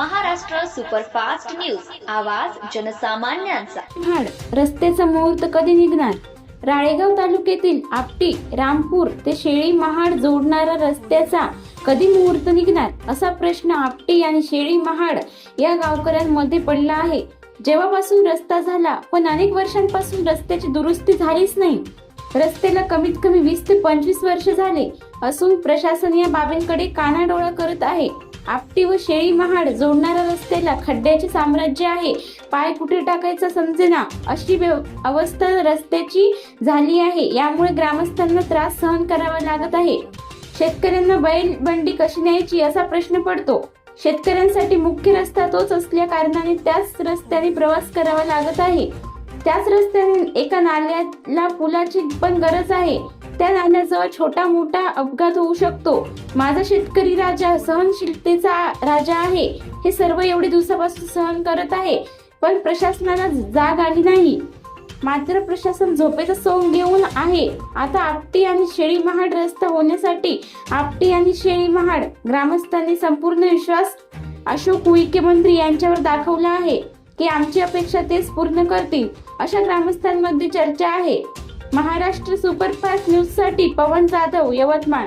Maharashtra superfast news. आवाज जनसामान्यांचा. महाड रस्त्याचा मुहूर्त कधी निघणार? राळेगाव तालुक्यातील आपटी रामपूर ते शेळी महाड जोडणारा रस्त्याचा कधी मुहूर्त निघणार? असा प्रश्न आपटी आणि शेळी महाड या गावकऱ्यांमध्ये पडला आहे. जेव्हापासून रस्ता झाला पण अनेक वर्षांपासून रस्त्याची दुरुस्ती झालीच नाही. रस्त्याला कमीत कमी वीस ते पंचवीस वर्ष झाले असून प्रशासन या बाबींकडे कानाडोळा करत आहे. आपटी व शेळी महाड जोडणाऱ्या रस्त्याला खड्ड्याचे साम्राज्य आहे. पाय कुठे टाकायचा समजेना? अशी व्यव- अवस्था रस्त्याची झाली आहे. यामुळे ग्रामस्थांना त्रास सहन करावा लागत आहे. शेतकऱ्यांना बैल बंडी कशी न्यायची असा प्रश्न पडतो. शेतकऱ्यांसाठी मुख्य रस्ता तोच असल्या कारणाने त्याच रस्त्याने प्रवास करावा लागत आहे. त्याच रस्त्याने एका नाल्याला पुलाची पण गरज आहे. त्या नाल्याजवळ छोटा मोठा अपघात होऊ शकतो. माझा शेतकरी राजा सहनशीलतेचा राजा आहे. हे सर्व एवढे दिवसापासून सहन करत आहे. पण प्रशासनाला जाग आली नाही. मात्र प्रशासन झोपेचा सोंग घेऊन आहे. आता आपटी आणि शेळी महाड रस्ता होण्यासाठी आपटी आणि शेळी महाड ग्रामस्थांनी संपूर्ण विश्वास अशोक उईके मंत्री यांच्यावर दाखवला आहे की आमची अपेक्षा तेच पूर्ण करतील अशा ग्रामस्थांमध्ये चर्चा आहे. महाराष्ट्र सुपरफास्ट न्यूजसाठी पवन जाधव यवतमाळ.